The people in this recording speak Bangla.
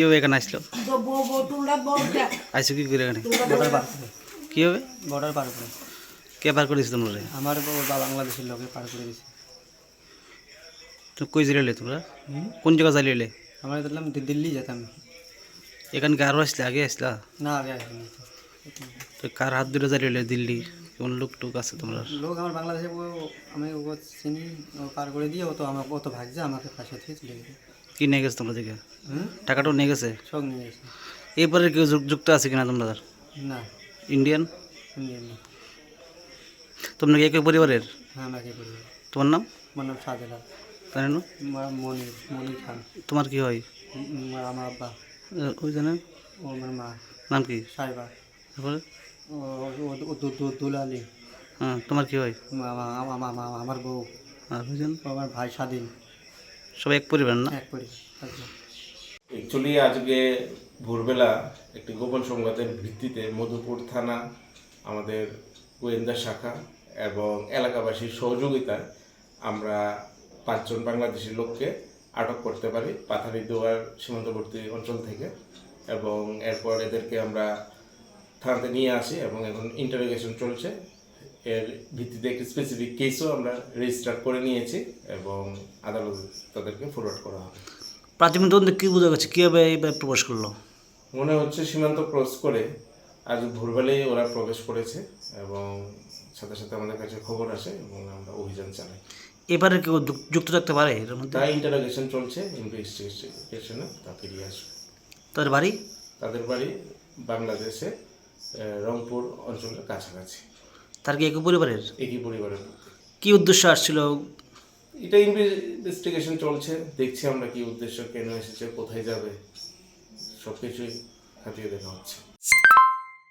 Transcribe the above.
কীভাবে এখানে আসলো? আইসো কি করে এখানে? করে। কীভাবে বর্ডার পার করে। কে পার করেছি তোমরা? আমার বাংলাদেশের লোকে পার করে দিয়েছে তো কই জেলে তোমরা? কোন জায়গা জ্বালিয়ে আমরা দেখলাম দিল্লি যেতাম। এখানে কি আরও আসলে আগে আসলা? না আগে তো। কার হাত ধরে জ্বালিয়ে দিল্লি? কোন লোক টুক আছে তোমরা? লোক আমার বাংলাদেশে আমি ও চিনি পার করে দিয়ে ও তো আমার ও তো ভাগছে আমাকে পাশে থেকে চলে গেছে। কি নিয়ে গেছে তোমরা থেকে টাকাটাও নিয়ে গেছে? সব নিয়ে গেছে। এরপরে কেউ যুক- যুক্ত আছে কিনা তোমরা না। ইন্ডিয়ান না। তোমরা কি একই পরিবারের? হ্যাঁ আমাকে করি তোমার নাম? আমার নাম শাহজালাল জানেন না? আমার মনির খান। তোমার কি হয়? আমার আব্বা। ওই জানেন ও আমার মা। নাম কি? সাইবা। তারপরে? ও দুলালি। হ্যাঁ তোমার কি হয়? আমা- আমা- আমা- আমা- আমার বউ। আর বুঝলেন আমার ভাই স্বাধীন। সবাই এক পরিবার না? এক অ্যাকচুয়ালি আজকে ভোরবেলা একটি গোপন সংবাদের ভিত্তিতে মধুপুর থানা আমাদের গোয়েন্দা শাখা এবং এলাকাবাসীর সহযোগিতায় আমরা পাঁচজন বাংলাদেশি লোককে আটক করতে পারি পাথারি দুয়ার সীমান্তবর্তী অঞ্চল থেকে এবং এরপর এদেরকে আমরা থানাতে নিয়ে আসি এবং এখন ইন্টারোগেশন চলছে। এর ভিত্তিতে একটি স্পেসিফিক কেসও আমরা রেজিস্টার করে নিয়েছি এবং আদালত তাদেরকে ফরওয়ার্ড করা হবে। প্রাথমিক তদন্তে কী বোঝা গেছে? কীভাবে এইভাবে প্রবেশ করল? মনে হচ্ছে সীমান্ত ক্রস করে আজ ভোরবেলায় ওরা প্রবেশ করেছে এবং সাথে সাথে আমাদের কাছে খবর আসে এবং আমরা অভিযান চালাই। এবারে কেউ যুক্ত থাকতে পারে এর মধ্যে? তাই ইন্টারোগেশন চলছে ইনভেস্টিগেশনে তা ফিরিয়ে আসবে। তাদের বাড়ি? তাদের বাড়ি বাংলাদেশে রংপুর অঞ্চলের কাছাকাছি। তার কি একই পরিবারের? একই পরিবারের। কি উদ্দেশ্য আসছিল? এটা ইনভেস্টিগেশন চলছে দেখছি আমরা কি উদ্দেশ্য কেন এসেছে কোথায় যাবে সব কিছুই খাটিয়ে দেখা হচ্ছে।